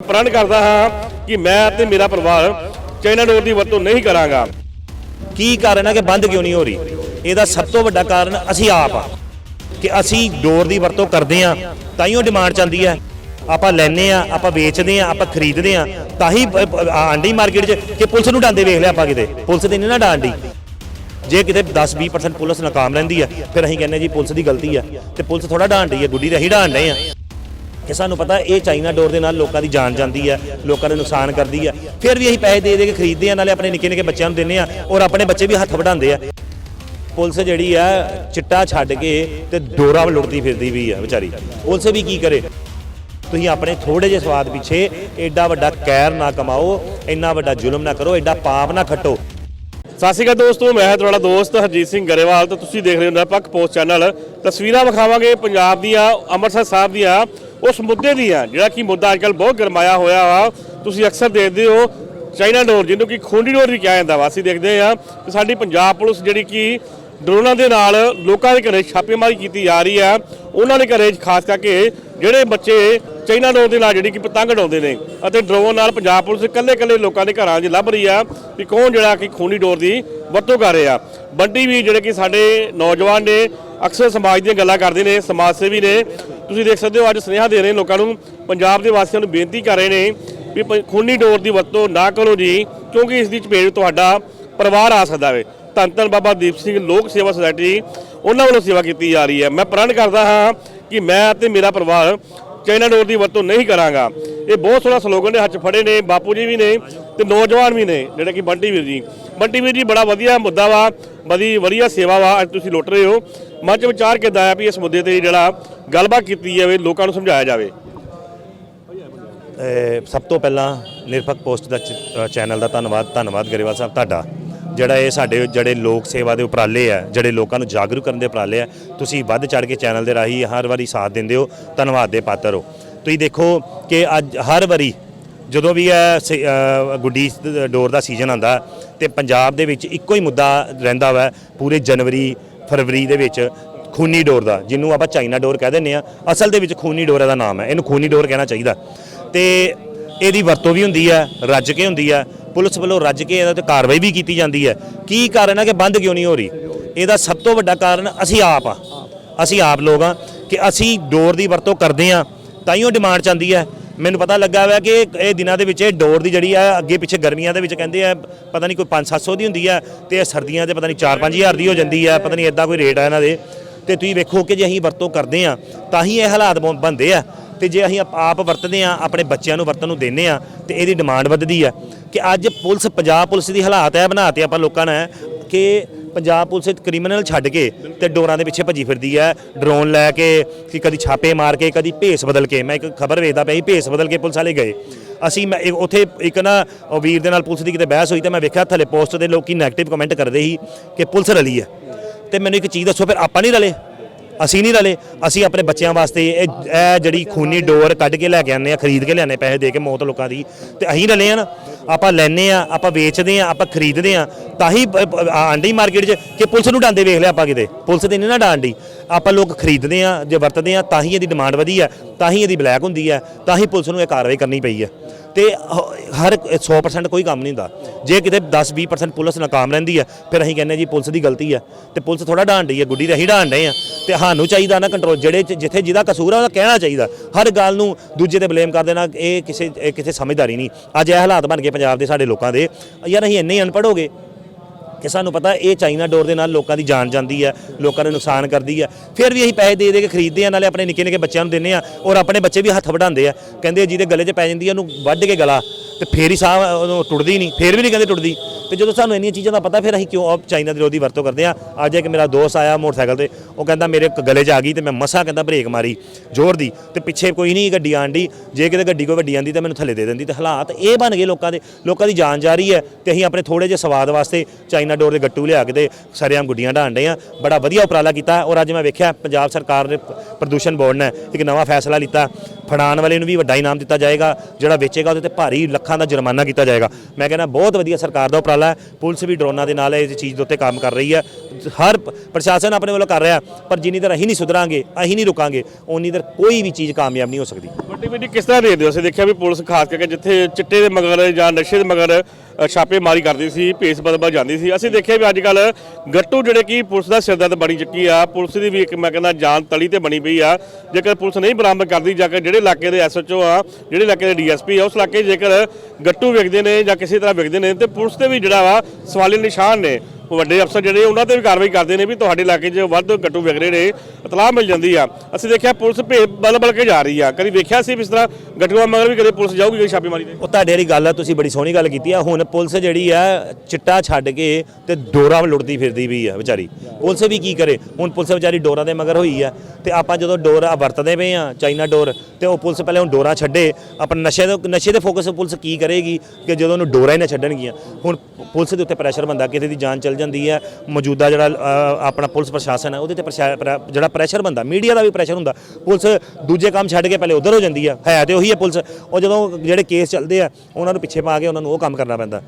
ਪ੍ਰਣ ਕਰਦਾ ਹਾਂ ਕਿ ਮੈਂ ਅਤੇ ਮੇਰਾ ਪਰਿਵਾਰ ਚਾਈਨਾ ਡੋਰ ਦੀ ਵਰਤੋਂ ਨਹੀਂ ਕਰਾਂਗਾ। ਕੀ ਕਾਰਨ ਹੈ ਕਿ ਬੰਦ ਕਿਉਂ ਨਹੀਂ ਹੋ ਰਹੀ? ਇਹਦਾ ਸਭ ਤੋਂ ਵੱਡਾ ਕਾਰਨ ਅਸੀਂ ਆਪ ਆ ਕਿ ਅਸੀਂ ਡੋਰ ਦੀ ਵਰਤੋਂ ਕਰਦੇ ਆ ਤਾਂ ਹੀ ਉਹ ਡਿਮਾਂਡ ਚੱਲਦੀ ਹੈ। ਆਪਾਂ ਲੈਨੇ ਆ ਆਪਾਂ ਵੇਚਦੇ ਆ ਆਪਾਂ ਖਰੀਦਦੇ ਆ ਤਾਂ ਹੀ ਪ- ਪ- ਆਂਡੀ ਮਾਰਕੀਟ 'ਚ ਕਿ ਪੁਲਿਸ ਨੂੰ ਡਾਂਦੇ ਵੇਖ ਲਿਆ ਆਪਾਂ ਕਿਤੇ। ਪੁਲਿਸ ਤੇ ਨਹੀਂ ਨਾ ਡਾਂਡੀ। ਜੇ ਕਿਤੇ 10-20% ਪੁਲਿਸ ਨਾਕਾਮ ਰਹਿੰਦੀ ਆ ਫਿਰ ਅਸੀਂ ਕਹਿੰਦੇ ਜੀ ਪੁਲਿਸ ਦੀ ਗਲਤੀ ਆ ਤੇ ਪੁਲਿਸ ਥੋੜਾ ਡਾਂਡੀ ਆ ਗੁੱਡੀ ਤੇ ਅਸੀਂ ਡਾਂਡੇ ਆ ਕਿ ਸਾਨੂੰ ਪਤਾ ਇਹ ਚਾਈਨਾ ਡੋਰ ਦੇ ਨਾਲ ਲੋਕਾਂ ਦੀ ਜਾਨ ਜਾਂਦੀ ਹੈ, ਲੋਕਾਂ ਨੂੰ ਨੁਕਸਾਨ ਕਰਦੀ ਹੈ। ਫਿਰ ਵੀ ਅਸੀਂ ਪੈਸੇ ਦੇ ਦੇ ਕੇ ਖਰੀਦਦੇ ਆ ਨਾਲੇ ਆਪਣੇ ਨਿੱਕੇ ਨਿੱਕੇ ਬੱਚਿਆਂ ਨੂੰ ਦਿੰਦੇ ਆ ਔਰ ਆਪਣੇ ਬੱਚੇ ਵੀ ਹੱਥ ਵਢਾਉਂਦੇ ਆ। ਪੁਲਿਸ ਜਿਹੜੀ ਆ, ਚਿੱਟਾ ਛੱਡ ਕੇ ਤੇ ਡੋਰਾ ਲੁੱਟਦੀ ਫਿਰਦੀ ਵੀ ਆ ਵਿਚਾਰੀ। ਪੁਲਿਸ ਵੀ ਕੀ ਕਰੇ? ਤੁਸੀਂ ਆਪਣੇ ਥੋੜੇ ਜਿਹੇ ਸਵਾਦ ਪਿੱਛੇ ਐਡਾ ਵੱਡਾ ਕੈਰ ਨਾ ਕਮਾਓ, ਇੰਨਾ ਵੱਡਾ ਜ਼ੁਲਮ ਨਾ ਕਰੋ ਐਡਾ ਪਾਪ ਨਾ ਖੱਟੋ। ਸਤਿ ਸ਼੍ਰੀ ਅਕਾਲ ਦੋਸਤੋ, ਮੈਂ ਤੁਹਾਡਾ ਦੋਸਤ ਹਰਜੀਤ ਸਿੰਘ ਗਰੇਵਾਲ ਤੇ ਤੁਸੀਂ ਦੇਖ ਰਹੇ ਹੋ ਨਿਰਪੱਖ ਪੋਸਟ ਚੈਨਲ। ਤਸਵੀਰਾਂ ਵਿਖਾਵਾਂਗੇ ਪੰਜਾਬ ਦੀਆਂ, ਅੰਮ੍ਰਿਤਸਰ ਸਾਹਿਬ ਦੀਆਂ। ਉਸ ਮੁੱਦੇ ਦੀਆਂ ਜਿਹੜਾ ਕਿ ਮੁੱਦਾ ਅੱਜਕੱਲ ਬਹੁਤ ਗਰਮਾਇਆ ਹੋਇਆ ਵਾ, ਤੁਸੀਂ ਅਕਸਰ ਦੇਖਦੇ ਹੋ, ਚਾਈਨਾ ਡੋਰ ਜਿਹਨੂੰ ਕਿ ਖੂੰਡੀ ਡੋਰ ਵੀ ਕਿਹਾ ਜਾਂਦਾ ਵਾ, ਅਸੀਂ ਦੇਖਦੇ ਆ ਕਿ ਸਾਡੀ ਪੰਜਾਬ ਪੁਲਿਸ ਜਿਹੜੀ ਕਿ ਡਰੋਨਾਂ ਦੇ ਨਾਲ ਲੋਕਾਂ ਦੇ ਘਰੇ ਛਾਪੇਮਾਰੀ ਕੀਤੀ ਜਾ ਰਹੀ ਆ, ਉਹਨਾਂ ਦੇ ਘਰੇ ਖਾਸ ਕਰਕੇ ਜਿਹੜੇ ਬੱਚੇ ਚਾਈਨਾ ਡੋਰ ਦੇ ਨਾਲ ਜਿਹੜੀ ਕਿ ਪਤੰਗ ਉਡਾਉਂਦੇ ਨੇ ਅਤੇ ਡਰੋਨ ਨਾਲ ਪੰਜਾਬ ਪੁਲਿਸ ਇਕੱਲੇ ਇਕੱਲੇ ਲੋਕਾਂ ਦੇ ਘਰਾਂ 'ਚ ਲੱਭ ਰਹੀ ਆ ਕਿ ਕੌਣ ਜਿਹੜਾ ਕਿ ਖੂਨੀ ਡੋਰ ਦੀ ਵਰਤੋਂ ਕਰ ਰਿਹਾ। ਬੰਟੀ ਵੀ ਜਿਹੜੇ ਕਿ ਸਾਡੇ ਨੌਜਵਾਨ ਨੇ ਅਕਸਰ ਸਮਾਜ ਦੀਆਂ ਗੱਲਾਂ ਕਰਦੇ ਨੇ, ਸਮਾਜ ਸੇਵੀ ਨੇ। ਤੁਸੀਂ ਦੇਖ ਸਕਦੇ ਹੋ, ਅੱਜ ਸੁਨੇਹਾ ਦੇ ਰਹੇ ਨੇ ਲੋਕਾਂ ਨੂੰ, ਪੰਜਾਬ ਦੇ ਵਾਸੀਆਂ ਨੂੰ ਬੇਨਤੀ ਕਰ ਰਹੇ ਨੇ ਵੀ ਪ- ਖੂਨੀ ਡੋਰ ਦੀ ਵਰਤੋਂ ਨਾ ਕਰੋ ਜੀ, ਕਿਉਂਕਿ ਇਸ ਦੀ ਚਪੇਟ ਤੁਹਾਡਾ ਪਰਿਵਾਰ ਆ ਸਕਦਾ ਵੇ। ਧੰਨ ਧੰਨ ਬਾਬਾ ਦੀਪ ਸਿੰਘ ਲੋਕ ਸੇਵਾ ਸੁਸਾਇਟੀ, ਉਹਨਾਂ ਵੱਲੋਂ ਸੇਵਾ ਕੀਤੀ ਜਾ ਰਹੀ ਹੈ। ਮੈਂ ਪ੍ਰਣ ਕਰਦਾ ਹਾਂ ਕਿ ਮੈਂ ਅਤੇ ਮੇਰਾ ਪਰਿਵਾਰ ਚਾਈਨਾ ਡੋਰ ਦੀ ਵਰਤੋਂ ਨਹੀਂ ਕਰਾਂਗਾ। ਇਹ ਬਹੁਤ ਸੋਹਣਾ ਸਲੋਗਨ ਦੇ ਹੱਥ 'ਚ ਫੜੇ ਨੇ, ਬਾਪੂ ਜੀ ਵੀ ਨੇ ਤੇ ਨੌਜਵਾਨ ਵੀ ਨੇ, ਜਿਹੜੇ ਕਿ ਬੰਟੀ ਵੀਰ ਜੀ। ਬੰਟੀ ਵੀਰ ਜੀ, ਬੜਾ ਵਧੀਆ ਮੁੱਦਾ ਵਾ। ਬੜੀ ਵਧੀਆ ਸੇਵਾ ਵਾ, ਅੱਜ ਤੁਸੀਂ ਲੁੱਟ ਰਹੇ ਹੋ। ਮਨ 'ਚ ਵਿਚਾਰ ਕਿੱਦਾਂ ਆ ਵੀ ਇਸ ਮੁੱਦੇ ਤੇ ਜਿਹੜਾ ਗੱਲਬਾਤ ਕੀਤੀ ਜਾਵੇ, ਲੋਕਾਂ ਨੂੰ ਸਮਝਾਇਆ ਜਾਵੇ? ਸਭ ਤੋਂ ਪਹਿਲਾਂ ਨਿਰਪੱਖ ਪੋਸਟ ਦਾ ਚੈਨਲ ਦਾ ਧੰਨਵਾਦ ਧੰਨਵਾਦ ਗਰੇਵਾਲ ਸਾਹਿਬ ਤੁਹਾਡਾ। ਜਿਹੜਾ ਇਹ ਸਾਡੇ ਜਿਹੜੇ ਲੋਕ ਸੇਵਾ ਦੇ ਉਪਰਾਲੇ ਆ, ਜਿਹੜੇ ਲੋਕਾਂ ਨੂੰ ਜਾਗਰੂਕ ਕਰਨ ਦੇ ਉਪਰਾਲੇ ਆ, ਤੁਸੀਂ ਵੱਧ ਚੜ ਕੇ ਚੈਨਲ ਦੇ ਰਾਹੀਂ ਹਰ ਵਾਰੀ ਸਾਥ ਦਿੰਦੇ ਹੋ, ਧੰਨਵਾਦ ਦੇ ਪਾਤਰ ਹੋ। ਤੁਸੀਂ ਦੇਖੋ ਕਿ ਅੱਜ ਹਰ ਵਾਰੀ ਜਦੋਂ ਵੀ ਇਹ ਸ- ਗੁੱਡੀ ਡੋਰ ਦਾ ਸੀਜ਼ਨ ਆਂਦਾ ਤੇ ਪੰਜਾਬ ਦੇ ਵਿੱਚ ਇੱਕੋ ਹੀ ਮੁੱਦਾ ਰਹਿੰਦਾ ਵਾ ਪੂਰੇ ਜਨਵਰੀ, ਫਰਵਰੀ ਦੇ ਵਿੱਚ ਖੂਨੀ ਡੋਰ ਦਾ, ਜਿਹਨੂੰ ਆਪਾਂ ਚਾਈਨਾ ਡੋਰ ਕਹਿ ਦਿੰਦੇ ਆ ਅਸਲ ਦੇ ਵਿੱਚ ਖੂਨੀ ਡੋਰ ਦਾ ਨਾਮ ਹੈ, ਇਹਨੂੰ ਖੂਨੀ ਡੋਰ ਕਹਿਣਾ ਚਾਹੀਦਾ। ਤੇ ਇਹਦੀ ਵਰਤੋਂ ਵੀ ਹੁੰਦੀ ਹੈ, ਰੱਜ ਕੇ ਹੁੰਦੀ ਹੈ, ਪੁਲਿਸ ਵੱਲੋਂ ਰੱਜ ਕੇ ਇਹਦਾ ਤੇ ਕਾਰਵਾਈ ਵੀ ਕੀਤੀ ਜਾਂਦੀ ਹੈ। ਕੀ ਕਾਰਨ ਹੈ ਕਿ ਬੰਦ ਕਿਉਂ ਨਹੀਂ ਹੋ ਰਹੀ? ਇਹਦਾ ਸਭ ਤੋਂ ਵੱਡਾ ਕਾਰਨ ਅਸੀਂ ਆਪ ਆ ਅਸੀਂ ਆਪ ਲੋਕ ਆ ਕਿ ਅਸੀਂ ਡੋਰ ਦੀ ਵਰਤੋਂ ਕਰਦੇ ਆ ਤਾਂ ਹੀ ਉਹ ਡਿਮਾਂਡ ਚਾਹੁੰਦੀ ਹੈ। ਮੈਨੂੰ ਪਤਾ ਲੱਗਾ ਹੋਇਆ ਕਿ ਇਹ ਦਿਨਾਂ ਦੇ ਵਿੱਚ ਇਹ ਡੋਰ ਦੀ ਜਿਹੜੀ ਆ, ਅੱਗੇ ਪਿੱਛੇ ਗਰਮੀਆਂ ਦੇ ਵਿੱਚ ਕਹਿੰਦੇ ਆ, ਪਤਾ ਨਹੀਂ ਕੋਈ 5-700 ਦੀ ਹੁੰਦੀ ਆ ਤੇ ਇਹ ਸਰਦੀਆਂ 'ਚ ਪਤਾ ਨਹੀਂ 4-5000 ਦੀ ਹੋ ਜਾਂਦੀ ਆ, ਪਤਾ ਨਹੀਂ ਇਦਾਂ ਕੋਈ ਰੇਟ ਆ ਇਹਨਾਂ ਦੇ। ਤੇ ਤੁਸੀਂ ਵੇਖੋ ਕਿ ਜੇ ਅਸੀਂ ਵਰਤੋਂ ਕਰਦੇ ਆ, ਤਾਂ ਹੀ ਇਹ ਹਾਲਾਤ ਬਣ- ਬਣਦੇ ਆ। ਤੇ ਜੇ ਅਸੀਂ ਆਪ- ਆਪ ਵਰਤਦੇ ਆ, ਆਪਣੇ ਬੱਚਿਆਂ ਨੂੰ ਵਰਤਣ ਨੂੰ ਦਿੰਦੇ ਆ, ਤੇ ਇਹਦੀ ਡਿਮਾਂਡ ਵੱਧਦੀ ਆ। ਕਿ ਅੱਜ ਪੁਲਿਸ, ਪੰਜਾਬ ਪੁਲਿਸ ਦੀ ਹਾਲਾਤ ਹੈ ਬਣਾਤੇ ਆਪਾਂ ਲੋਕਾਂ ਨੇ ਕਿ ਪੰਜਾਬ ਪੁਲਿਸ ਕ੍ਰਿਮੀਨਲ ਛੱਡ ਕੇ ਤੇ ਡੋਰਾਂ ਦੇ ਪਿੱਛੇ ਭੱਜੀ ਫਿਰਦੀ ਹੈ। ਡਰੋਨ ਲੈ ਕੇ ਕਿ ਕਦੀ ਛਾਪੇ ਮਾਰ ਕੇ, ਕਦੀ ਭੇਸ ਬਦਲ ਕੇ। ਮੈਂ ਇੱਕ ਖਬਰ ਵੇਖਦਾ ਪਿਆ ਸੀ ਭੇਸ ਬਦਲ ਕੇ ਪੁਲਿਸ ਵਾਲੇ ਗਏ। ਅਸੀਂ ਮੈਂ ਇੱਕ- ਉੱਥੇ ਇੱਕ ਨਾ ਉਹ ਵੀਰ ਦੇ ਨਾਲ ਪੁਲਿਸ ਦੀ ਕਿਤੇ ਬਹਿਸ ਹੋਈ ਤਾਂ ਮੈਂ ਵੇਖਿਆ ਥੱਲੇ ਪੋਸਟ ਦੇ ਲੋਕੀ 네ਗੇਟਿਵ ਕਮੈਂਟ ਕਰਦੇ ਸੀ ਕਿ ਪੁਲਿਸ ਰਲੀ ਹੈ। ਤੇ ਮੈਨੂੰ ਇੱਕ ਚੀਜ਼ ਦੱਸੋ, ਫਿਰ ਆਪਾਂ ਨਹੀਂ ਰਲੇ? ਅਸੀਂ ਨਹੀਂ ਰਲੇ? ਅਸੀਂ ਆਪਣੇ ਬੱਚਿਆਂ ਵਾਸਤੇ ਇਹ ਇਹ ਜਿਹੜੀ ਖੂਨੀ ਡੋਰ ਕੱਢ ਕੇ ਲੈ ਕੇ ਆਉਂਦੇ ਆ ਖਰੀਦ ਕੇ ਲਿਆਉਂਦੇ ਪੈਸੇ ਦੇ ਕੇ ਮੌਤ ਲੋਕਾਂ ਦੀ। ਤੇ ਅਸੀਂ ਰਲੇ ਆ ਨਾ। ਆਪਾਂ ਲੈਨੇ ਆ ਆਪਾਂ ਵੇਚਦੇ ਆ ਆਪਾਂ ਖਰੀਦਦੇ ਆ ਤਾਂ ਹੀ ਪ- ਪ- ਆਂਡੀ ਮਾਰਕੀਟ 'ਚ ਕਿ ਪੁਲਿਸ ਨੂੰ ਡਾਂਦੇ ਵੇਖ ਲਿਆ ਆਪਾਂ ਕਿਤੇ। ਪੁਲਿਸ ਤੇ ਨਹੀਂ ਨਾ ਡਾਂਡੀ। ਆਪਾਂ ਲੋਕ ਖਰੀਦਦੇ ਆ ਜੇ ਵਰਤਦੇ ਆ ਤਾਂ ਹੀ ਇਹਦੀ ਡਿਮਾਂਡ ਵਧੀ ਆ ਤਾਂ ਹੀ ਇਹਦੀ ਬਲੈਕ ਹੁੰਦੀ ਆ ਤਾਂ ਹੀ ਪੁਲਿਸ ਨੂੰ ਇਹ ਕਾਰਵਾਈ ਕਰਨੀ ਪਈ ਆ ਤੇ ਹਰ 100% ਕੋਈ ਕੰਮ ਨਹੀਂ ਹੁੰਦਾ। ਜੇ ਕਿਤੇ 10-20% ਪੁਲਿਸ ਨਾਕਾਮ ਰਹਿੰਦੀ ਹੈ ਫਿਰ ਅਸੀਂ ਕਹਿੰਦੇ ਜੀ ਪੁਲਿਸ ਦੀ ਗਲਤੀ ਹੈ ਤੇ ਪੁਲਿਸ ਥੋੜਾ ਡਾਂਡੀ ਹੈ ਗੁੱਡੀ ਤੇ ਅਸੀਂ ਡਾਂਡੇ ਆ। ਤੇ ਸਾਨੂੰ ਚਾਹੀਦਾ ਨਾ ਕੰਟਰੋਲ ਜਿਹੜੇ ਜਿੱਥੇ ਜਿਹਦਾ ਕਸੂਰ ਆ, ਉਹਦਾ ਕਹਿਣਾ ਚਾਹੀਦਾ। ਹਰ ਗੱਲ ਨੂੰ ਦੂਜੇ ਤੇ ਬਲੇਮ ਕਰ ਦੇਣਾ ਇਹ ਕਿਸੇ ਕਿਸੇ ਸਮਝਦਾਰੀ ਨਹੀਂ। ਅੱਜ ਇਹ ਹਾਲਾਤ ਬਣ ਗਏ ਪੰਜਾਬ ਦੇ ਸਾਡੇ ਲੋਕਾਂ ਦੇ। ਯਾਰ ਅਸੀਂ ਇੰਨੇ ਅਨਪੜ੍ਹ ਹੋ ਗਏ। ਕਿ ਸਾਨੂੰ ਪਤਾ ਇਹ ਚਾਈਨਾ ਡੋਰ ਦੇ ਨਾਲ ਲੋਕਾਂ ਦੀ ਜਾਨ ਜਾਂਦੀ ਹੈ ਲੋਕਾਂ ਨੂੰ ਨੁਕਸਾਨ ਕਰਦੀ ਹੈ ਫਿਰ ਵੀ ਅਸੀਂ ਪੈਸੇ ਦੇ ਦੇ ਕੇ ਖਰੀਦਦੇ ਆ, ਨਾਲੇ ਆਪਣੇ ਨਿੱਕੇ ਨਿੱਕੇ ਬੱਚਿਆਂ ਨੂੰ ਦਿੰਦੇ ਆ ਔਰ ਆਪਣੇ ਬੱਚੇ ਵੀ ਹੱਥ ਵਢਾਉਂਦੇ ਆ। ਕਹਿੰਦੇ ਜਿਹਦੇ ਗਲੇ 'ਚ ਪੈ ਜਾਂਦੀ ਆ, ਉਹਨੂੰ ਵੱਢ ਕੇ ਗਲਾ ਤੇ ਫੇਰ ਹੀ ਸਾਹ ਟੁੱਟਦੀ ਨਹੀਂ, ਫੇਰ ਵੀ ਨਹੀਂ ਕਹਿੰਦੇ ਟੁੱਟਦੀ। ਤੇ ਜਦੋਂ ਸਾਨੂੰ ਇੰਨੀਆਂ ਚੀਜ਼ਾਂ ਦਾ ਪਤਾ, ਫਿਰ ਅਸੀਂ ਕਿਉਂ ਆਪ ਚਾਈਨਾ ਦੀ ਰੋਦੀ ਵਰਤੋਂ ਕਰਦੇ ਆ? ਅੱਜ ਇੱਕ ਮੇਰਾ ਦੋਸਤ ਆਇਆ ਮੋਟਰਸਾਈਕਲ ਤੇ, ਉਹ ਕਹਿੰਦਾ ਮੇਰੇ ਕ- ਗਲੇ 'ਚ ਆ ਗਈ ਤੇ ਮੈਂ ਮਸਾਂ ਕਹਿੰਦਾ ਬ੍ਰੇਕ ਮਾਰੀ, ਜ਼ੋਰ ਦੀ। ਤੇ ਪਿੱਛੇ ਕੋਈ ਨਹੀਂ ਗੱਡੀ ਆਂਡੀ ਜੇ ਕਿਤੇ ਗੱਡੀ ਕੋਈ ਵੱਡੀ ਆਂਦੀ ਤਾਂ ਮੈਨੂੰ ਥੱਲੇ ਦੇ ਦਿੰਦੀ। ਤੇ ਹਾਲਾਤ ਇਹ ਬਣ ਗਏ ਲੋਕਾਂ ਦੇ, ਲੋਕਾਂ ਦੀ ਜਾਨ ਜਾ ਰਹੀ ਹੈ ਤੇ ਅਸੀਂ ਆਪਣੇ ਥੋੜੇ ਜਿਹੇ ਸਵਾਦ ਵਾਸਤੇ ਚਾਈਨਾ ਚਾਈਨਾ ਡੋਰ ਦੇ ਗੱਟੂ ਲਿਆ ਕੇ ਤੇ ਸਰੇਆਮ ਗੁੱਡੀਆਂ ਢਾਣ ਡਏ ਆ ਬੜਾ ਵਧੀਆ ਉਪਰਾਲਾ ਕੀਤਾ ਔਰ ਅੱਜ ਮੈਂ ਵੇਖਿਆ ਪੰਜਾਬ ਸਰਕਾਰ ਨੇ ਪ੍ਰਦੂਸ਼ਣ ਬੋਰਡ ਨੇ ਇੱਕ ਨਵਾਂ ਫੈਸਲਾ ਲਿੱਤਾ। ਫੜਾਉਣ ਵਾਲੇ ਨੂੰ ਵੀ ਵੱਡਾ ਇਨਾਮ ਦਿੱਤਾ ਜਾਏਗਾ, ਜਿਹੜਾ ਵੇਚੇਗਾ ਉਹਦੇ ਤੇ ਭਾਰੀ ਲੱਖਾਂ ਦਾ ਜੁਰਮਾਨਾ ਕੀਤਾ ਜਾਏਗਾ। ਮੈਂ ਕਹਿੰਦਾ ਬਹੁਤ ਵਧੀਆ ਸਰਕਾਰ ਦਾ ਉਪਰਾਲਾ ਹੈ। ਪੁਲਿਸ ਵੀ ਡਰੋਨਾਂ ਦੇ ਨਾਲ ਇਸ ਚੀਜ਼ ਦੇ ਉੱਤੇ ਕੰਮ ਕਰ ਰਹੀ ਹੈ। ਹਰ ਪ੍ਰਸ਼ਾਸਨ ਆਪਣੇ ਵੱਲੋਂ ਕਰ ਰਿਹਾ ਪਰ ਜਿੰਨੀ ਦੇਰ ਅਸੀਂ ਨਹੀਂ ਸੁਧਰਾਂਗੇ, ਅਸੀਂ ਨਹੀਂ ਰੁਕਾਂਗੇ ਉਨੀ ਦੇਰ ਕੋਈ ਵੀ ਚੀਜ਼ ਕਾਮਯਾਬ ਨਹੀਂ ਹੋ ਸਕਦੀ। ਵੱਡੀ ਵੱਡੀ ਕਿਸ ਤਰ੍ਹਾਂ ਦੇਖਦੇ ਹੋ ਅਸੀਂ ਦੇਖਿਆ ਵੀ ਪੁਲਿਸ ਖਾਸ ਕਰਕੇ ਜਿੱਥੇ ਚਿੱਟੇ ਦੇ ਮਗਰ ਜਾਂ ਨਸ਼ੇ ਦੇ ਮਗਰ ਛਾਪੇਮਾਰੀ ਕਰਦੀ ਸੀ, ਭੇਸ ਬਦਲ ਜਾਂਦੀ ਸੀ। ਅਸੀਂ ਦੇਖਿਆ ਵੀ ਅੱਜ ਕੱਲ ਗੱਟੂ ਜਿਹੜੇ ਕਿ ਪੁਲਿਸ ਦਾ ਸਿਰਦਰਦ ਬਣੀ ਚੁੱਕੀ ਆ, ਪੁਲਿਸ ਦੀ ਵੀ ਇੱਕ ਮੈਂ ਕਹਿੰਦਾ ਜਾਨ ਤਲੀ ਤੇ ਬਣੀ ਪਈ ਆ। ਜੇਕਰ ਪੁਲਿਸ ਨਹੀਂ ਬਰਾਮਦ ਕਰਦੀ, ਜਾਂ ਕਿ ਜਿਹੜੇ ਇਲਾਕੇ ਦੇ ਐਸਐਚਓ ਆ, ਜਿਹੜੇ ਇਲਾਕੇ ਦੇ ਡੀਐਸਪੀ ਆ, ਉਸ ਇਲਾਕੇ ਜੇਕਰ ਗੱਟੂ ਵਿਕਦੇ ਨੇ ਜਾਂ ਕਿਸੇ ਤਰ੍ਹਾਂ ਵਿਕਦੇ ਨੇ, ਤੇ ਪੁਲਿਸ ਤੇ ਵੀ ਜਿਹੜਾ ਵਾ ਸਵਾਲੀ ਨਿਸ਼ਾਨ ਨੇ। ਵੱਡੇ ਅਫਸਰ ਜਿਹੜੇ ਉਹਨਾਂ ਤੇ ਵੀ ਕਾਰਵਾਈ ਕਰਦੇ ਨੇ ਵੀ ਤੁਹਾਡੇ ਇਲਾਕੇ 'ਚ ਵੱਧ ਗੱਟੂ ਵਿਕ ਰਹੇ ਨੇ, ਇਤਲਾਹ ਮਿਲ ਜਾਂਦੀ ਆ। ਅਸੀਂ ਦੇਖਿਆ ਪੁਲਿਸ ਭੇ, ਬਲ ਬਲ ਕੇ ਜਾ ਰਹੀ ਆ। ਕਦੀ ਵੇਖਿਆ ਸੀ ਵੀ ਇਸ ਤਰ੍ਹਾਂ ਗੱਟੂਆਂ ਮਗਰ ਵੀ ਕਦੇ ਪੁਲਿਸ ਜਾਊਗੀ ਕੋਈ ਛਾਪੇਮਾਰੀ ਤੇ? ਉਹ ਤੁਹਾਡੇ ਵਾਲੀ ਗੱਲ ਆ, ਤੁਸੀਂ ਬੜੀ ਸੋਹਣੀ ਗੱਲ ਕੀਤੀ ਆ। ਹੁਣ ਪੁਲਿਸ ਜਿਹੜੀ ਆ, ਚਿੱਟਾ ਛੱਡ ਕੇ ਤੇ ਡੋਰਾ ਲੁੱਟਦੀ ਫਿਰਦੀ ਵੀ ਆ ਵਿਚਾਰੀ। ਪੁਲਿਸ ਵੀ ਕੀ ਕਰੇ? ਹੁਣ ਪੁਲਿਸ ਵਿਚਾਰੀ ਡੋਰਾਂ ਦੇ ਮਗਰ ਹੋਈ ਆ ਤੇ ਆਪਾਂ ਜਦੋਂ ਡੋਰ ਵਰਤਦੇ ਪਏ ਆ, ਚਾਈਨਾ ਡੋਰ, ਤੇ ਉਹ ਪੁਲਿਸ ਪਹਿਲੇ ਹੁਣ ਡੋਰਾ ਛੱਡੇ। ਆਪਣਾ ਨਸ਼ੇ ਦੇ ਨਸ਼ੇ ਦੇ ਫੋਕਸ ਪੁਲਿਸ ਕੀ ਕਰੇਗੀ ਕਿ ਜਦੋਂ ਉਹਨੂੰ ਡੋਰਾ ਹੀ ਨਾ ਛੱਡਣਗੀਆਂ। ਹੁਣ ਪੁਲਿਸ ਦੇ ਉੱਤੇ ਪ੍ਰੈਸ਼ਰ ਬੰਦਾ, ਕਿਸੇ ਦੀ ਜਾਨ ਚਲ ਜਾਂਦੀ ਹੈ, ਮੌਜੂਦਾ ਜਿਹੜਾ ਆਪਣਾ ਪੁਲਿਸ ਪ੍ਰਸ਼ਾਸਨ ਹੈ, ਉਹਦੇ ਤੇ ਜਿਹੜਾ ਪ੍ਰੈਸ਼ਰ ਬੰਦਾ ਮੀਡੀਆ ਦਾ ਵੀ ਪ੍ਰੈਸ਼ਰ ਹੁੰਦਾ, ਪੁਲਿਸ ਦੂਜੇ ਕੰਮ ਛੱਡ ਕੇ ਪਹਿਲੇ ਉਧਰ ਹੋ ਜਾਂਦੀ ਆ ਹੈ ਤੇ ਉਹੀ ਹੈ ਪੁਲਿਸ, ਉਹ ਜਦੋਂ ਜਿਹੜੇ ਕੇਸ ਚੱਲਦੇ ਆ, ਉਹਨਾਂ ਨੂੰ ਪਿੱਛੇ ਪਾ ਕੇ ਉਹਨਾਂ ਨੂੰ ਉਹ ਕੰਮ ਕਰਨਾ ਪੈਂਦਾ।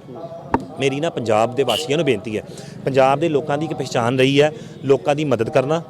ਮੇਰੀ ਨਾ ਪੰਜਾਬ ਦੇ ਵਾਸੀਆਂ ਨੂੰ ਬੇਨਤੀ ਹੈ, ਪੰਜਾਬ ਦੇ ਲੋਕਾਂ ਦੀ ਇੱਕ ਪਛਾਣ ਰਹੀ ਹੈ, ਲੋਕਾਂ ਦੀ ਮਦਦ ਕਰਨਾ,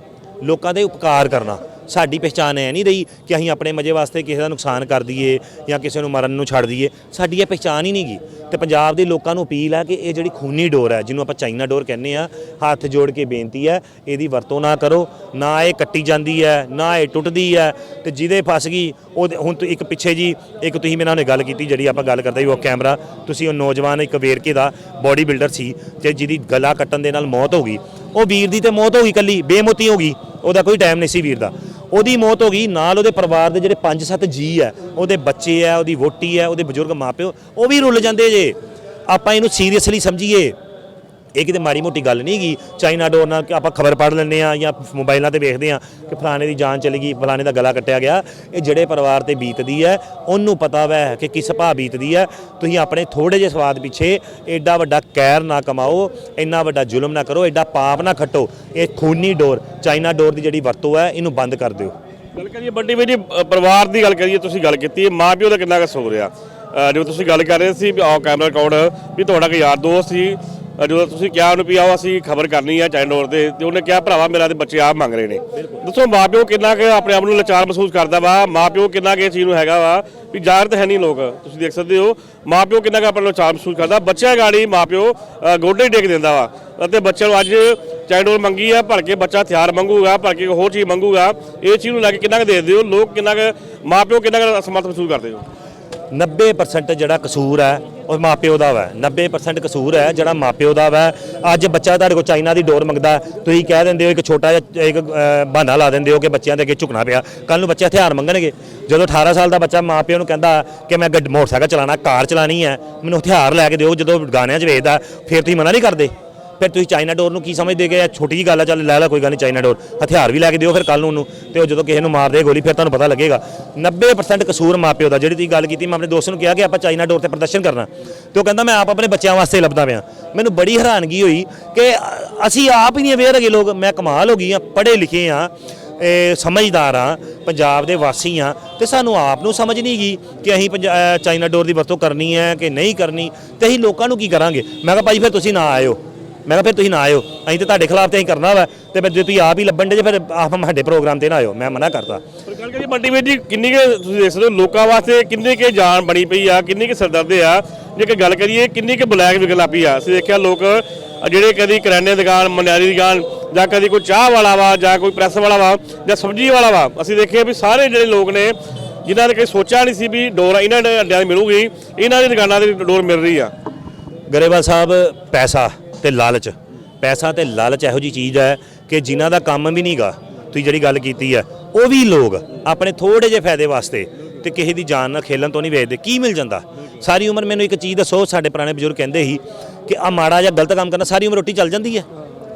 ਲੋਕਾਂ ਦੇ ਉਪਕਾਰ ਕਰਨਾ ਸਾਡੀ ਪਛਾਣ ਐ ਨਹੀਂ ਰਹੀ ਕਿ ਅਸੀਂ ਆਪਣੇ ਮਜ਼ੇ ਵਾਸਤੇ ਕਿਸੇ ਦਾ ਨੁਕਸਾਨ ਕਰ ਦਈਏ ਜਾਂ ਕਿਸੇ ਨੂੰ ਮਰਨ ਨੂੰ ਛੱਡ ਦਈਏ। ਸਾਡੀ ਇਹ ਪਛਾਣ ਹੀ ਨਹੀਂਗੀ। ਤੇ ਪੰਜਾਬ ਦੇ ਲੋਕਾਂ ਨੂੰ ਅਪੀਲ ਆ ਕਿ ਇਹ ਜਿਹੜੀ ਖੂਨੀ ਡੋਰ ਹੈ ਜਿਹਨੂੰ ਆਪਾਂ ਚਾਈਨਾ ਡੋਰ ਕਹਿੰਦੇ ਆ, ਹੱਥ ਜੋੜ ਕੇ ਬੇਨਤੀ ਹੈ ਇਹਦੀ ਵਰਤੋਂ ਨਾ ਕਰੋ। ਨਾ ਇਹ ਕੱਟੀ ਜਾਂਦੀ ਹੈ ਨਾ ਇਹ ਟੁੱਟਦੀ ਹੈ ਤੇ ਜਿਹਦੇ ਫਸ ਗਈ ਉਹ ਹੁਣ ਤੋਂ ਇੱਕ ਪਿੱਛੇ ਜੀ, ਇੱਕ ਤੁਸੀਂ ਮੇਰੇ ਨਾਲ ਗੱਲ ਕੀਤੀ ਜਿਹੜੀ ਆਪਾਂ ਗੱਲ ਕਰਦੇ ਸੀ, ਉਹ ਕੈਮਰਾ। ਤੁਸੀਂ ਉਹ ਨੌਜਵਾਨ ਇੱਕ ਵੇਰਕੇ ਦਾ ਬੋਡੀ ਬਿਲਡਰ ਸੀ, ਤੇ ਜਿਹਦੀ ਗਲਾ ਕੱਟਣ ਦੇ ਨਾਲ ਮੌਤ ਹੋ ਗਈ। ਉਹ ਵੀਰ ਦੀ ਤੇ ਮੌਤ ਹੋ ਗਈ ਕੱਲੀ, ਬੇਮੋਤੀ ਹੋ ਗਈ। ਉਹਦਾ ਕੋਈ ਟਾਈਮ ਨਹੀਂ ਸੀ ਵੀਰ ਦਾ। ਉਹਦੀ ਮੌਤ ਹੋ ਗਈ, ਨਾਲ ਉਹਦੇ ਪਰਿਵਾਰ ਦੇ ਜਿਹੜੇ 5-7 ਜੀ ਆ ਉਹਦੇ ਬੱਚੇ ਆ ਉਹਦੀ ਵੋਟੀ ਆ ਉਹਦੇ ਬਜ਼ੁਰਗ ਮਾਪਿਓ, ਉਹ ਵੀ ਰੁੱਲ ਜਾਂਦੇ ਜੇ। ਆਪਾਂ ਇਹਨੂੰ ਸੀਰੀਅਸਲੀ ਸਮਝੀਏ। ਇਹ ਕਿਤੇ ਮਾੜੀ ਮੋਟੀ ਗੱਲ ਨਹੀਂ ਗਈ ਚਾਈਨਾ ਡੋਰ ਨਾਲ ਕਿ ਆਪਾਂ ਖਬਰ ਪੜ੍ਹ ਲੈਂਦੇ ਆ ਜਾਂ ਮੋਬਾਈਲਾਂ ਤੇ ਵੇਖਦੇ ਆ ਕਿ ਫਲਾਣੇ ਦੀ ਜਾਨ ਚਲੀ ਗਈ, ਫਲਾਣੇ ਦਾ ਗਲਾ ਕੱਟਿਆ ਗਿਆ। ਇਹ ਜਿਹੜੇ ਪਰਿਵਾਰ ਤੇ ਬੀਤਦੀ ਹੈ, ਉਹਨੂੰ ਪਤਾ ਵੈ ਕਿ ਕਿਸ ਭਾ ਬੀਤਦੀ ਹੈ। ਤੁਸੀਂ ਆਪਣੇ ਥੋੜੇ ਜਿਹੇ ਸਵਾਦ ਪਿੱਛੇ ਐਡਾ ਵੱਡਾ ਕੈਰ ਨਾ ਕਮਾਓ, ਇੰਨਾ ਵੱਡਾ ਜ਼ੁਲਮ ਨਾ ਕਰੋ ਐਡਾ ਪਾਪ ਨਾ ਖੱਟੋ। ਇਹ ਖੂਨੀ ਡੋਰ, ਚਾਈਨਾ ਡੋਰ ਦੀ ਜਿਹੜੀ ਵਰਤੋਂ ਹੈ, ਇਹਨੂੰ ਬੰਦ ਕਰ ਦਿਓ। ਗੱਲ ਕਰੀਏ ਵੱਡੀ ਵੀਰ ਜੀ ਪਰਿਵਾਰ ਦੀ ਗੱਲ ਕਰੀਏ, ਤੁਸੀਂ ਗੱਲ ਕੀਤੀ ਹੈ ਮਾਂ ਪਿਓ ਦਾ ਕਿੰਨਾ ਕੁ ਸੋ ਰਿਹਾ। ਤੁਸੀਂ ਗੱਲ ਕਰ ਰਹੇ ਸੀ ਵੀ ਆਓ ਕੈਮਰਾ ਰਿਕਾਰਡ ਵੀ ਤੁਹਾਡਾ ਕੋਈ ਯਾਰ ਦੋਸਤ ਸੀ ਜਦੋਂ ਤੁਸੀਂ ਕਿਹਾ ਉਹਨੂੰ ਵੀ ਆਓ ਅਸੀਂ ਖਬਰ ਕਰਨੀ ਆ ਚੈਨਲ ਤੇ ਤੇ ਉਹਨੇ ਕਿਹਾ ਭਰਾਵਾ ਮੇਰਾ ਤੇ ਬੱਚੇ ਆਪ ਮੰਗ ਰਹੇ ਨੇ। ਦੱਸੋ ਮਾਂ ਪਿਓ ਕਿੰਨਾ ਕੁ ਆਪਣੇ ਆਪ ਨੂੰ ਲਾਚਾਰ ਮਹਿਸੂਸ ਕਰਦਾ ਵਾ? ਮਾਂ ਪਿਓ ਕਿੰਨਾ ਕੁ ਇਸ ਚੀਜ਼ ਨੂੰ ਹੈਗਾ ਵਾ? ਵੀ ਜਾਗਰਤ ਹੈ ਨਹੀਂ ਲੋਕ ਤੁਸੀਂ ਦੇਖ ਸਕਦੇ ਹੋ। ਮਾਂ ਪਿਓ ਕਿੰਨਾ ਕੁ ਆਪਣੇ ਨੂੰ ਲਾਚਾਰ ਮਹਿਸੂਸ ਕਰਦਾ। ਬੱਚਿਆਂ ਗਾੜੀ ਮਾਂ ਪਿਓ ਅ, ਗੋਡੇ ਟੇਕ ਦਿੰਦਾ ਵਾ। ਅਤੇ ਬੱਚੇ ਨੂੰ ਅੱਜ ਚੈਂਡੋਲ ਮੰਗੀ ਆ ਭਰ ਕੇ ਬੱਚਾ ਹਥਿਆਰ ਮੰਗੂਗਾ ਭਰ ਕੇ ਹੋਰ ਚੀਜ਼ ਮੰਗੂਗਾ। ਇਹ ਚੀਜ਼ ਨੂੰ ਲੈ ਕੇ ਕਿੰਨਾ ਕੁ ਦੇਖਦੇ ਹੋ? ਲੋਕ ਕਿੰਨਾ ਕੁ ਮਾਪਿਓ ਕਿੰਨਾ ਕੁ ਅਸਮਰਥ ਮਹਿਸੂਸ ਕਰਦੇ ਹੋ? 90% ਜਿਹੜਾ ਕਸੂਰ ਹੈ, ਉਹ ਮਾਪਿਓ ਦਾ ਵਾ। 90% ਕਸੂਰ ਹੈ ਜਿਹੜਾ ਮਾਪਿਓ ਦਾ ਵਾ। ਅੱਜ ਬੱਚਾ ਤੁਹਾਡੇ ਕੋਲ ਚਾਈਨਾ ਦੀ ਡੋਰ ਮੰਗਦਾ, ਤੁਸੀਂ ਕਹਿ ਦਿੰਦੇ ਹੋ ਇੱਕ ਛੋਟਾ ਜਿਹਾ, ਇੱਕ ਬਹਾਨਾ ਲਾ ਦਿੰਦੇ ਹੋ ਕਿ ਬੱਚਿਆਂ ਦੇ ਅੱਗੇ ਝੁਕਣਾ ਪਿਆ। ਕੱਲ ਨੂੰ ਬੱਚੇ ਹਥਿਆਰ ਮੰਗਣਗੇ। ਜਦੋਂ 18 ਸਾਲ ਦਾ ਬੱਚਾ ਮਾਪਿਓ ਨੂੰ ਕਹਿੰਦਾ ਕਿ ਮੈਂ ਗੱਡ, ਮੋਟਰਸਾਈਕਲ ਚਲਾਣਾ ਕਾਰ ਚਲਾਣੀ ਹੈ, ਮੈਨੂੰ ਹਥਿਆਰ ਲੈ ਕੇ ਦਿਓ, ਜਦੋਂ ਗਾਣਿਆਂ 'ਚ ਵੇਚਦਾ ਫਿਰ ਤੁਸੀਂ ਮਨਾ ਨਹੀਂ ਕਰਦੇ? ਫਿਰ ਤੁਸੀਂ ਚਾਈਨਾ ਡੋਰ ਨੂੰ ਕੀ ਸਮਝਦੇ ਕਿ ਇਹ ਛੋਟੀ ਜੀ ਗੱਲ ਆ, ਚੱਲ ਲੈ ਲੈ, ਕੋਈ ਗੱਲ ਨਹੀਂ, ਚਾਈਨਾ ਡੋਰ। ਹਥਿਆਰ ਵੀ ਲੈ ਕੇ ਦਿਓ ਫਿਰ ਕੱਲ ਨੂੰ ਉਹਨੂੰ, ਤੇ ਉਹ ਜਦੋਂ ਕਿਸੇ ਨੂੰ ਮਾਰਦੇ ਗੋਲੀ, ਫਿਰ ਤੁਹਾਨੂੰ ਪਤਾ ਲੱਗੇਗਾ। 90% ਕਸੂਰ ਮਾਪਿਓ ਦਾ, ਜਿਹੜੀ ਤੁਸੀਂ ਗੱਲ ਕੀਤੀ, ਮੈਂ ਆਪਣੇ ਦੋਸਤ ਨੂੰ ਕਿਹਾ ਕਿ ਆਪਾਂ ਚਾਈਨਾ ਡੋਰ ਤੇ ਪ੍ਰਦਰਸ਼ਨ ਕਰਨਾ। ਤੇ ਉਹ ਕਹਿੰਦਾ, ਮੈਂ ਆਪ ਆਪਣੇ ਬੱਚਿਆਂ ਵਾਸਤੇ ਲੱਭਦਾ ਪਿਆ। ਮੈਨੂੰ ਬੜੀ ਹੈਰਾਨਗੀ ਹੋਈ ਕਿ ਅਸੀਂ ਆਪ ਹੀ ਨਹੀਂ ਅਵੇਅਰ ਹੈਗੇ ਲੋਕ। ਮੈਂ ਕਮਾਲ ਹੋ ਗਈ ਆ ਪੜ੍ਹੇ ਲਿਖੇ ਆ ਇਹ ਸਮਝਦਾਰ ਆ ਪੰਜਾਬ ਦੇ ਵਾਸੀ ਆ ਤੇ ਸਾਨੂੰ ਆਪ ਨੂੰ ਸਮਝ ਨਹੀਂ ਗਈ ਕਿ ਅਸੀਂ ਪੰਜਾ- ਚਾਈਨਾ ਡੋਰ ਦੀ ਵਰਤੋਂ ਕਰਨੀ ਹੈ ਕਿ ਨਹੀਂ ਕਰਨੀ। ਤੇ ਅਸੀਂ ਲੋਕਾਂ ਨੂੰ ਕੀ ਕਰਾਂਗੇ? ਮੈਂ ਕਿਹਾ, ਭਾਈ, ਫਿਰ ਤੁਸੀਂ ਨਾ ਆਇਓ। ਮੈਂ ਕਿਹਾ ਫਿਰ ਤੁਸੀਂ ਨਾ ਆਇਓ ਅਸੀਂ ਤੇ ਤੁਹਾਡੇ ਖਿਲਾਫ ਤੇ ਅਸੀਂ ਕਰਨਾ ਵਾ ਤੇ ਫਿਰ ਜੇ ਤੁਸੀਂ ਆਪ ਹੀ ਲੱਭਣ ਦੇ ਜੇ ਫਿਰ ਆਪ ਸਾਡੇ ਪ੍ਰੋਗਰਾਮ ਤੇ ਨਾ ਆਇਓ। ਮੈਂ ਮਨਾ ਕਰਤਾ। ਪਰ ਗੱਲ ਕਰੀਏ ਮੰਡੀ ਜੀ ਕਿੰਨੀ ਕੁ ਤੁਸੀਂ ਦੇਖ ਸਕਦੇ ਹੋ ਲੋਕਾਂ ਵਾਸਤੇ ਕਿੰਨੀ ਕੁ ਜਾਨ ਬਣੀ ਪਈ ਆ ਕਿੰਨੀ ਕੁ ਸਰਦਰਦੇ ਆ। ਜੇ ਕਿ ਗੱਲ ਕਰੀਏ ਕਿੰਨੀ ਕੁ ਬਲੈਕ ਵਿਗਲਾਪੀ ਆ। ਅਸੀਂ ਦੇਖਿਆ ਲੋਕ ਜਿਹੜੇ ਕਦੀ ਕਰਿਆਨੇ ਦੁਕਾਨ ਮਨਿਆਰੀ ਦੁਕਾਨ ਜਾਂ ਕਦੀ ਕੋਈ ਚਾਹ ਵਾਲਾ ਵਾ ਜਾਂ ਕੋਈ ਪ੍ਰੈਸ ਵਾਲਾ ਵਾ ਜਾਂ ਸਬਜ਼ੀ ਵਾਲਾ ਵਾ ਅਸੀਂ ਦੇਖਿਆ ਵੀ ਸਾਰੇ ਜਿਹੜੇ ਲੋਕ ਨੇ ਜਿਨ੍ਹਾਂ ਨੇ ਕਦੇ ਸੋਚਿਆ ਨਹੀਂ ਸੀ ਵੀ ਡੋਰ ਇਹਨਾਂ ਦੇ ਅੱਡਿਆਂ ਦੀ ਮਿਲੂਗੀ ਇਹਨਾਂ ਦੀ ਦੁਕਾਨਾਂ ਦੀ ਡੋਰ ਮਿਲ ਰਹੀ ਆ। ਗਰੇਵਾਲ ਸਾਹਿਬ ਪੈਸਾ। ਤੇ ਲਾਲਚ। ਪੈਸਾ ਤੇ ਲਾਲਚ ਇਹੋ ਜੀ ਚੀਜ਼ ਹੈ ਕਿ ਜਿਨ੍ਹਾਂ ਦਾ ਕੰਮ ਵੀ ਨਹੀਂਗਾ ਤੁਸੀਂ ਜਿਹੜੀ ਗੱਲ ਕੀਤੀ ਹੈ, ਉਹ ਵੀ ਲੋਕ ਆਪਣੇ ਥੋੜੇ ਜਿਹੇ ਫਾਇਦੇ ਵਾਸਤੇ ਤੇ ਕਿਸੇ ਦੀ ਜਾਨ ਨਾਲ ਖੇਲਣ ਤੋਂ ਨਹੀਂ ਵੇਚਦੇ ਕੀ ਮਿਲ ਜਾਂਦਾ? ਸਾਰੀ ਉਮਰ ਮੈਨੂੰ ਇੱਕ ਚੀਜ਼ ਦੱਸੋ, ਸਾਡੇ ਪੁਰਾਣੇ ਬਜ਼ੁਰਗ ਕਹਿੰਦੇ ਸੀ ਕਿ ਆ ਮਾੜਾ ਜਾਂ ਗਲਤ ਕੰਮ ਕਰਨਾ, ਸਾਰੀ ਉਮਰ ਰੋਟੀ ਚੱਲ ਜਾਂਦੀ ਹੈ।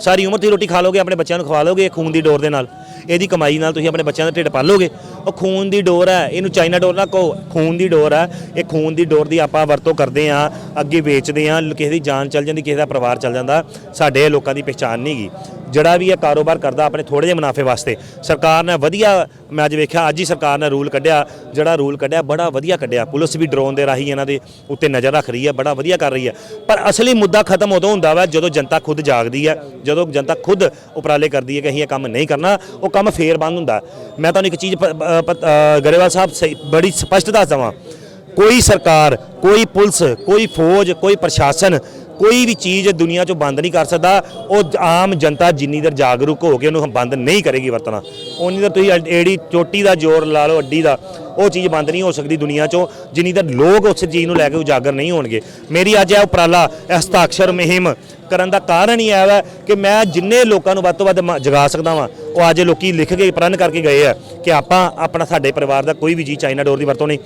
ਸਾਰੀ ਉਮਰ ਤੁਸੀਂ ਰੋਟੀ ਖਾ ਲੋਗੇ ਆਪਣੇ ਬੱਚਿਆਂ ਨੂੰ ਖਵਾ ਲੋਗੇ ਖੂਨ ਦੀ ਡੋਰ ਦੇ ਨਾਲ। ਇਹਦੀ ਕਮਾਈ ਨਾਲ ਤੁਸੀਂ ਆਪਣੇ ਬੱਚਿਆਂ ਦਾ ਢਿੱਡ ਪਾਲੋਗੇ। ਉਹ ਖੂਨ ਦੀ ਡੋਰ ਹੈ, ਇਹਨੂੰ ਚਾਈਨਾ ਡੋਰ ਨਾ ਕਹੋ। ਖੂਨ ਦੀ ਡੋਰ ਹੈ, ਇਹ ਖੂਨ ਦੀ ਡੋਰ ਦੀ ਆਪਾਂ ਵਰਤੋਂ ਕਰਦੇ ਆ ਅੱਗੇ ਵੇਚਦੇ ਆ ਕਿਸੇ ਦੀ ਜਾਨ ਚੱਲ ਜਾਂਦੀ, ਕਿਸੇ ਦਾ ਪਰਿਵਾਰ ਚੱਲ ਜਾਂਦਾ, ਸਾਡੇ ਲੋਕਾਂ ਦੀ ਪਛਾਣ ਨਹੀਂ ਗੀ। ਜਿਹੜਾ ਵੀ ਇਹ ਕਾਰੋਬਾਰ ਕਰਦਾ, ਆਪਣੇ ਥੋੜੇ ਜਿਹੇ ਮੁਨਾਫੇ ਵਾਸਤੇ। ਸਰਕਾਰ ਨੇ ਵਧੀਆ, ਮੈਂ ਅੱਜ ਵੇਖਿਆ, ਅੱਜ ਹੀ ਸਰਕਾਰ ਨੇ ਰੂਲ ਕੱਢਿਆ, ਜਿਹੜਾ ਰੂਲ ਕੱਢਿਆ, ਬੜਾ ਵਧੀਆ ਕੱਢਿਆ। ਪੁਲਿਸ ਵੀ ਡਰੋਨ ਦੇ ਰਾਹੀਂ ਇਹਨਾਂ ਦੇ ਉੱਤੇ ਨਜ਼ਰ ਰੱਖ ਰਹੀ ਹੈ, ਬੜਾ ਵਧੀਆ ਕਰ ਰਹੀ ਹੈ। ਪਰ ਅਸਲੀ ਮੁੱਦਾ ਖਤਮ ਉਦੋਂ ਹੁੰਦਾ ਵਾ ਜਦੋਂ ਜਨਤਾ ਖੁਦ ਜਾਗਦੀ ਹੈ, ਜਦੋਂ ਜਨਤਾ ਖੁਦ ਉਪਰਾਲੇ ਕਰਦੀ ਹੈ ਕਿ ਅਸੀਂ ਇਹ ਕੰਮ ਨਹੀਂ ਕਰਨਾ, ਉਹ ਕੰਮ ਫੇਰ ਬੰਦ ਹੁੰਦਾ। ਮੈਂ ਤੁਹਾਨੂੰ ਇੱਕ ਚੀਜ਼ ਪ- ਗਰੇਵਾਲ ਸਾਹਿਬ ਸਹੀ- ਬੜੀ ਸਪਸ਼ਟ ਦੱਸ ਦੇਵਾਂ। ਕੋਈ ਸਰਕਾਰ, ਕੋਈ ਪੁਲਿਸ, ਕੋਈ ਫੌਜ, ਕੋਈ ਪ੍ਰਸ਼ਾਸਨ ਕੋਈ ਵੀ ਚੀਜ਼ ਦੁਨੀਆ 'ਚੋਂ ਬੰਦ ਨਹੀਂ ਕਰ ਸਕਦਾ। ਉਹ ਆਮ ਜਨਤਾ ਜਿੰਨੀ ਦੇਰ ਜਾਗਰੂਕ ਹੋ ਕੇ ਉਹਨੂੰ ਬੰਦ ਨਹੀਂ ਕਰੇਗੀ ਵਰਤਣਾ। ਉਨੀ ਦੇਰ ਤੁਸੀਂ ਅੱਡ- ਚੋਟੀ ਦਾ ਜ਼ੋਰ ਲਾ ਲਓ, ਅੱਡੀ ਦਾ। ਉਹ ਚੀਜ਼ ਬੰਦ ਨਹੀਂ ਹੋ ਸਕਦੀ ਦੁਨੀਆ 'ਚੋਂ, ਜਿੰਨੀ ਦੇਰ ਲੋਕ ਉਸ ਚੀਜ਼ ਨੂੰ ਲੈ ਕੇ ਉਜਾਗਰ ਨਹੀਂ ਹੋਣਗੇ। ਮੇਰੀ ਅੱਜ ਇਹ ਉਪਰਾਲਾ, ਇਹ ਹਸਤਾਖਰ ਮੁਹਿੰਮ ਕਰਨ ਦਾ ਕਾਰਨ ਹੀ ਇਹ ਹੈ ਕਿ ਮੈਂ ਜਿੰਨੇ ਲੋਕਾਂ ਨੂੰ ਵੱਧ ਤੋਂ ਵੱਧ ਮ- ਜਗਾ ਸਕਦਾ ਵਾਂ, ਉਹ ਅੱਜ ਲੋਕੀ ਲਿਖ ਕੇ ਪ੍ਰਣ ਕਰਕੇ ਗਏ ਆ ਕਿ ਆਪਾਂ ਆਪਣਾ ਸਾਡੇ ਪਰਿਵਾਰ ਦਾ ਕੋਈ ਵੀ ਜੀ ਚਾਈਨਾ ਡੋਰ ਦੀ ਵਰਤੋਂ ਨਹੀਂ।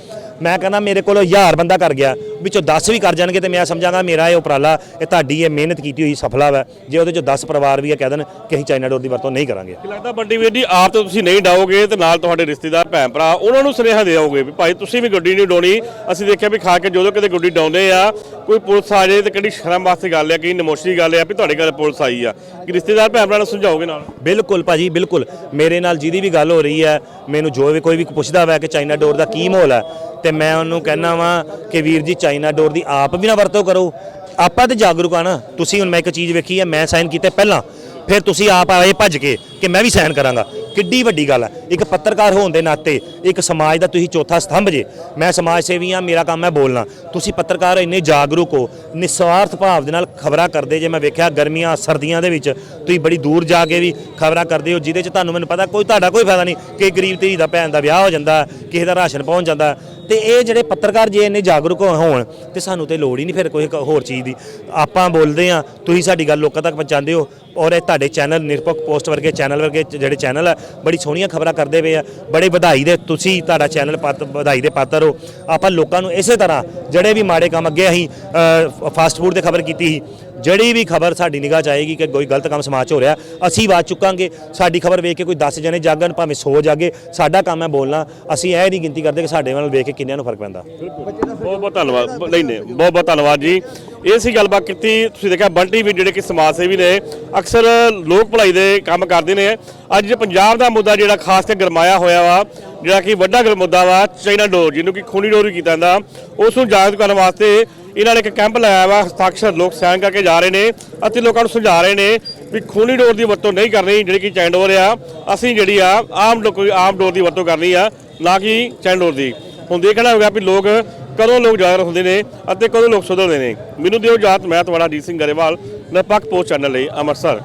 ਮੈਂ ਕਹਿੰਦਾ ਮੇਰੇ ਕੋਲ 1000 ਬੰਦਾ ਕਰ ਗਿਆ ਵਿੱਚੋਂ 10 ਵੀ ਕਰ ਜਾਣਗੇ ਤੇ ਮੈਂ ਸਮਝਾਂਗਾ ਮੇਰਾ ਇਹ ਉਪਰਾਲਾ ਇਹ ਤੁਹਾਡੀ ਇਹ ਮਿਹਨਤ ਕੀਤੀ ਹੋਈ ਸਫਲਾ ਵਾ ਜੇ ਉਹਦੇ ਚੋਂ 10 ਪਰਿਵਾਰ ਵੀ ਇਹ ਕਹਿ ਦੇਣ ਕਿ ਅਸੀਂ ਚਾਈਨਾ ਡੋਰ ਦੀ ਵਰਤੋਂ ਨਹੀਂ ਕਰਾਂਗੇ। ਲੱਗਦਾ ਬੰਟੀ ਵੀਰ ਜੀ ਆਪ ਤਾਂ ਤੁਸੀਂ ਨਹੀਂ ਡਾਓਗੇ ਤੇ ਨਾਲ ਤੁਹਾਡੇ ਰਿਸ਼ਤੇਦਾਰ ਭੈਣ ਭਰਾ ਉਹਨਾਂ ਨੂੰ ਸੁਨੇਹਾ ਦਿਓਗੇ ਵੀ ਭਾਈ ਤੁਸੀਂ ਵੀ ਗੱਡੀ ਨਹੀਂ ਡਾਉਣੀ ਅਸੀਂ ਦੇਖਿਆ ਵੀ ਖਾ ਕੇ ਜਦੋਂ ਕਿਤੇ ਗੱਡੀ ਡਾਉਂਦੇ ਆ ਕੋਈ ਪੁਲਿਸ ਆ ਜਾਏ ਤੇ ਕਿਹੜੀ ਸ਼ਰਮ ਵਾਸਤੇ ਗੱਲ ਆ ਕਿ ਨਮੋਸ਼ੀ ਗੱਲ ਆ ਵੀ ਤੁਹਾਡੇ ਘਰ ਪੁਲਿਸ ਆਈ ਆ। ਕਿ ਰਿਸ਼ਤੇਦਾਰ ਭੈਣ ਭਰਾ ਨੂੰ ਸਮਝਾਓਗੇ ਨਾਲ? ਬਿਲਕੁਲ ਭਾਜੀ ਬਿਲਕੁਲ। ਮੇਰੇ ਨਾਲ ਜਿਹਦੀ ਵੀ ਗੱਲ ਹੋ ਰਹੀ ਹੈ ਮੈਨੂੰ ਜੋ ਵੀ ਕੋਈ ਵੀ ਪੁੱਛਦਾ ਵਾ ਕਿ ਚਾਈਨਾ ਡੋਰ ਦਾ ਕੀ ਮਾਹੌਲ ਹੈ ਤੇ ਮੈਂ ਉਹਨੂੰ ਕਹਿਣਾ ਵਾਂ ਕਿ ਵੀਰ ਜੀ ਚਾਈਨਾ ਡੋਰ ਦੀ ਆਪ ਵੀ ਨਾ ਵਰਤੋਂ ਕਰੋ। ਆਪਾਂ ਤੇ ਜਾਗਰੂਕ ਆ ਨਾ, ਤੁਸੀਂ ਹੁਣ ਮੈਂ ਇੱਕ ਚੀਜ਼ ਵੇਖੀ ਹੈ ਮੈਂ ਸਾਈਨ ਕੀਤੇ ਪਹਿਲਾਂ। ਫਿਰ ਤੁਸੀਂ ਆਪ ਆਏ ਭੱਜ ਕੇ ਕਿ ਮੈਂ ਵੀ ਸਾਈਨ ਕਰਾਂਗਾ। ਕਿੱਡੀ ਵੱਡੀ ਗੱਲ ਹੈ ਇੱਕ ਪੱਤਰਕਾਰ ਹੋਣ ਦੇ ਨਾਤੇ ਇੱਕ ਸਮਾਜ ਦਾ ਤੁਸੀਂ ਚੌਥਾ ਸਤੰਭ ਜੇ। ਮੈਂ ਸਮਾਜ ਸੇਵੀ ਹਾਂ ਮੇਰਾ ਕੰਮ ਹੈ ਬੋਲਣਾ। ਤੁਸੀਂ ਪੱਤਰਕਾਰ ਇੰਨੇ ਜਾਗਰੂਕ ਹੋ, ਨਿਸਵਾਰਥ ਭਾਵ ਦੇ ਨਾਲ ਖਬਰਾਂ ਕਰਦੇ ਜੇ। ਮੈਂ ਵੇਖਿਆ ਗਰਮੀਆਂ, ਸਰਦੀਆਂ ਦੇ ਵਿੱਚ ਤੁਸੀਂ ਬੜੀ ਦੂਰ ਜਾ ਕੇ ਵੀ ਖਬਰਾਂ ਕਰਦੇ ਹੋ, ਜਿਹਦੇ 'ਚ ਤੁਹਾਨੂੰ ਮੈਨੂੰ ਪਤਾ ਕੋਈ, ਤੁਹਾਡਾ ਕੋਈ ਫਾਇਦਾ ਨਹੀਂ। ਕਿ ਗਰੀਬ ਧੀ ਦਾ, ਭੈਣ ਦਾ ਵਿਆਹ ਹੋ ਜਾਂਦਾ, ਕਿਸੇ ਦਾ ਰਾਸ਼ਨ ਪਹੁੰਚ ਜਾਂਦਾ। ਤੇ ਇਹ ਜਿਹੜੇ ਪੱਤਰਕਾਰ ਜੇ ਇੰਨੇ ਜਾਗਰੂਕ ਹੋਣ, ਤੇ ਸਾਨੂੰ ਤੇ ਲੋੜ ਹੀ ਨਹੀਂ ਫਿਰ ਕੋਈ ਹੋਰ ਚੀਜ਼ ਦੀ। ਆਪਾਂ ਬੋਲਦੇ ਆ ਤੁਸੀਂ ਸਾਡੀ ਗੱਲ ਲੋਕਾਂ ਤੱਕ ਪਹੁੰਚਾਉਂਦੇ ਹੋ ਔਰ ਇਹ ਤੁਹਾਡੇ ਚੈਨਲ, ਨਿਰਪੱਖ ਪੋਸਟ ਵਰਗੇ ਚੈਨਲ ਵਰਗੇ ਜਿਹੜੇ ਚੈਨਲ ਆ, ਬੜੀ ਸੋਹਣੀਆਂ ਖਬਰਾਂ ਕਰਦੇ ਪਏ ਆ, ਬੜੇ ਵਧਾਈ ਦੇ ਤੁਸੀਂ ਤੁਹਾਡਾ ਚੈਨਲ ਪੱਤ ਵਧਾਈ ਦੇ ਪਾਤਰ ਹੋ। ਆਪਾਂ ਲੋਕਾਂ ਨੂੰ ਇਸੇ ਤਰ੍ਹਾਂ, ਜਿਹੜੇ ਵੀ ਮਾੜੇ ਕੰਮ ਅੱਗੇ ਅਸੀਂ ਫਾਸਟ ਫੂਡ ਤੇ ਖਬਰ ਕੀਤੀ ਸੀ ਜਿਹੜੀ ਵੀ ਖਬਰ ਸਾਡੀ ਨਿਗਾਹ 'ਚ ਆਏਗੀ ਕਿ ਕੋਈ ਗਲਤ ਕੰਮ ਸਮਾਜ 'ਚ ਹੋ ਰਿਹਾ, ਅਸੀਂ ਆਵਾਜ਼ ਚੁੱਕਾਂਗੇ। ਸਾਡੀ ਖਬਰ ਵੇਖ ਕੇ ਕੋਈ 10 ਜਣੇ ਜਾਗਣ, ਭਾਵੇਂ 100 ਜਾਗੇ, ਸਾਡਾ ਕੰਮ ਹੈ ਬੋਲਣਾ। ਅਸੀਂ ਇਹ ਨਹੀਂ ਗਿਣਤੀ ਕਰਦੇ ਕਿ ਸਾਡੇ ਨਾਲ ਵੇਖ ਕੇ ਕਿੰਨਿਆਂ ਨੂੰ ਫ਼ਰਕ ਪੈਂਦਾ। ਬਹੁਤ ਬਹੁਤ ਧੰਨਵਾਦ। ਨਹੀਂ ਨਹੀਂ ਬਹੁਤ ਬਹੁਤ ਧੰਨਵਾਦ ਜੀ। ਇਹ ਸੀ ਗੱਲਬਾਤ ਕੀਤੀ, ਤੁਸੀਂ ਦੇਖਿਆ ਬੰਟੀ ਵੀ ਜਿਹੜੇ ਕਿ ਸਮਾਜ ਸੇਵੀ ਨੇ, ਅਕਸਰ ਲੋਕ ਭਲਾਈ ਦੇ ਕੰਮ ਕਰਦੇ ਨੇ। ਅੱਜ ਜੇ ਪੰਜਾਬ ਦਾ ਮੁੱਦਾ ਜਿਹੜਾ ਖਾਸ ਤੇ ਗਰਮਾਇਆ ਹੋਇਆ ਵਾ, ਜਿਹੜਾ ਕਿ ਵੱਡਾ ਗਰ ਮੁੱਦਾ ਵਾ, ਚਾਈਨਾ ਡੋਰ, ਜਿਹਨੂੰ ਕਿ ਖੂਨੀ ਡੋਰ ਵੀ ਕੀਤਾ ਜਾਂਦਾ। ਉਸ ਨੂੰ ਜਾਗਰੂਕ ਕਰਨ ਵਾਸਤੇ ਇਹਨਾਂ ਨੇ ਇੱਕ ਕੈਂਪ ਲਾਇਆ ਵਾ, ਹਸਤਾਖਰ ਲੋਕ ਸਾਈਨ ਕਰਕੇ ਜਾ ਰਹੇ ਨੇ ਅਤੇ ਲੋਕਾਂ ਨੂੰ ਸਮਝਾ ਰਹੇ ਨੇ ਵੀ ਖੂਨੀ ਡੋਰ ਦੀ ਵਰਤੋਂ ਨਹੀਂ ਕਰਨੀ ਜਿਹੜੀ ਕਿ ਚਾਈਨਾ ਡੋਰ ਆ। ਅਸੀਂ ਜਿਹੜੀ ਆ, ਆਮ ਲੋਕ ਆਮ ਡੋਰ ਦੀ ਵਰਤੋਂ ਕਰਨੀ ਆ, ਨਾ ਕਿ ਚਾਈਨਾ ਡੋਰ ਦੀ। ਹੁਣ ਦੇਖਣਾ ਹੋਗਾ ਵੀ ਲੋਕ ਕਦੋਂ ਲੋਕ ਜਾਗਰ ਹੁੰਦੇ ਨੇ ਅਤੇ ਕਦੋਂ ਲੋਕ ਸੁਧਰਦੇ ਨੇ। ਮੈਨੂੰ ਦਿਓ ਜਾਤ ਮੈਂ ਤੁਹਾਡਾ ਅਜੀਤ ਸਿੰਘ ਗਰੇਵਾਲ ਨਿਰਪੱਖ ਪੋਸਟ ਚੈਨਲ ਲਈ ਅੰਮ੍ਰਿਤਸਰ।